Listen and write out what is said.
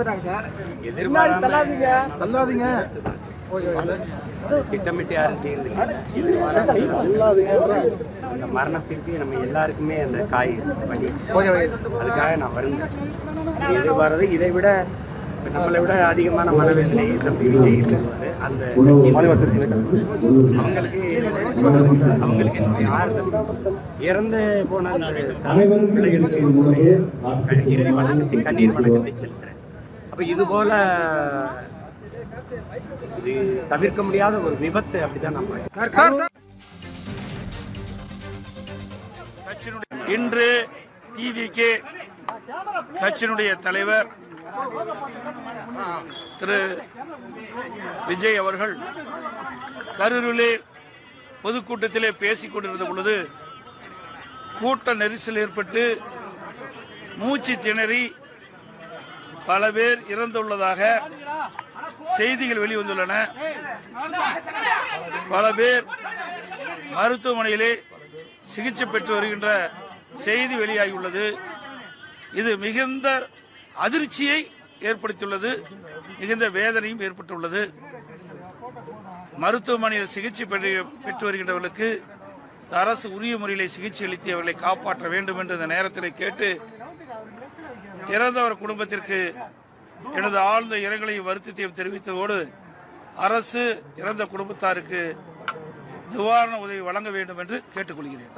நடந்துட்டாங்க sir. எதிர்பாராம தள்ளாதீங்க. திட்டமிட்டு யாரும் செய்யறது அந்த மரணத்திற்கு நம்ம எல்லாருக்குமே அந்த காய் வழி அதுக்காக நான் வருந்தேன் எதிர்பார்றது இதை விட நம்மளை விட அதிகமான மனவேதனை தம்பி விஜய் அந்த அவங்களுக்கு அவங்களுக்கு என்னுடைய ஆறுதல். இறந்து போன பிள்ளைகளுக்கு என்னுடைய இறுதி வணக்கத்தை கண்ணீர் வணக்கத்தை செலுத்துறேன் அப்ப இது போல இது தவிர்க்க முடியாத ஒரு விபத்து அப்படிதான் நம்ம இன்று டிவிகே கட்சியினுடைய தலைவர் திரு விஜய் அவர்கள் கரூரிலே பொதுக்கூட்டத்திலே பேசிக் கொண்டிருந்த பொழுது கூட்ட நெரிசல் ஏற்பட்டு மூச்சு திணறி பல பேர் இறந்துள்ளதாக செய்திகள் வெளிவந்துள்ளன. பல பேர் மருத்துவமனையிலே சிகிச்சை பெற்று வருகின்ற செய்தி வெளியாகியுள்ளது. இது மிகுந்த அதிர்ச்சியை ஏற்படுத்தியுள்ளது மிகுந்த வேதனையும் ஏற்பட்டுள்ளது. மருத்துவமனையில் சிகிச்சை பெற்று பெற்று வருகின்றவர்களுக்கு அரசு உரிய முறையில் சிகிச்சை அளித்து அவர்களை காப்பாற்ற வேண்டும் என்று இந்த நேரத்தில் கேட்டு இறந்தவர் குடும்பத்திற்கு எனது ஆழ்ந்த இரங்கலையும் வருத்தத்தையும் தெரிவித்ததோடு அரசு இறந்த குடும்பத்தாருக்கு நிவாரண உதவி வழங்க வேண்டும் என்று கேட்டுக்கொள்கிறேன்.